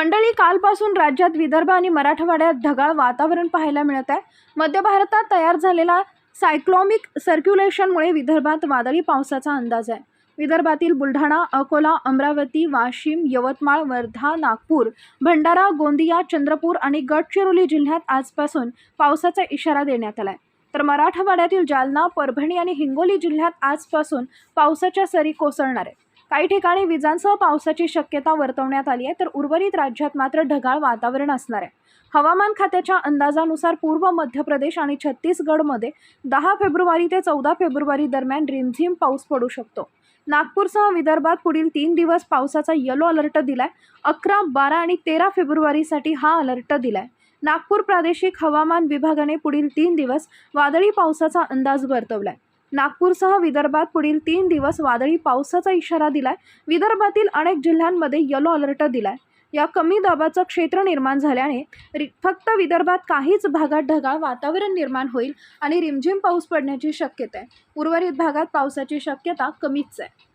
मंडळी कालपासून राज्यात विदर्भ आणि मराठवाड्यात ढगाळ वातावरण पाहायला मिळत आहे. मध्य भारतात तयार झालेला सायक्लॉमिक सर्क्युलेशनमुळे विदर्भात वादळी पावसाचा अंदाज आहे. विदर्भातील बुलढाणा अकोला अमरावती वाशिम यवतमाळ वर्धा नागपूर भंडारा गोंदिया चंद्रपूर आणि गडचिरोली जिल्ह्यात आजपासून पावसाचा इशारा देण्यात आला आहे तर मराठवाड्यातील जालना परभणी आणि हिंगोली जिल्ह्यात आजपासून पावसाच्या सरी कोसळणार आहे काही ठिकाणी विजांसह पावसाची शक्यता वर्तवण्यात आली आहे तर उर्वरित राज्यात मात्र ढगाळ वातावरण असणार आहे. हवामान खात्याच्या अंदाजानुसार पूर्व मध्य प्रदेश आणि छत्तीसगडमध्ये दहा फेब्रुवारी ते चौदा फेब्रुवारी दरम्यान रिमझिम पाऊस पडू शकतो. नागपूरसह विदर्भात पुढील तीन दिवस पावसाचा येलो अलर्ट दिलाय. अकरा बारा आणि तेरा फेब्रुवारीसाठी हा अलर्ट दिलाय. नागपूर प्रादेशिक हवामान विभागाने पुढील तीन दिवस वादळी पावसाचा अंदाज वर्तवलाय. नागपूरसह विदर्भात पुढील तीन दिवस वादळी पावसाचा इशारा दिलाय. विदर्भातील अनेक जिल्ह्यांमध्ये येलो अलर्ट दिलाय. या कमी दाबाचं क्षेत्र निर्माण झाल्याने फक्त विदर्भात काहीच भागात ढगाळ वातावरण निर्माण होईल आणि रिमझिम पाऊस पडण्याची शक्यता आहे उर्वरित भागात पावसाची शक्यता कमीच आहे.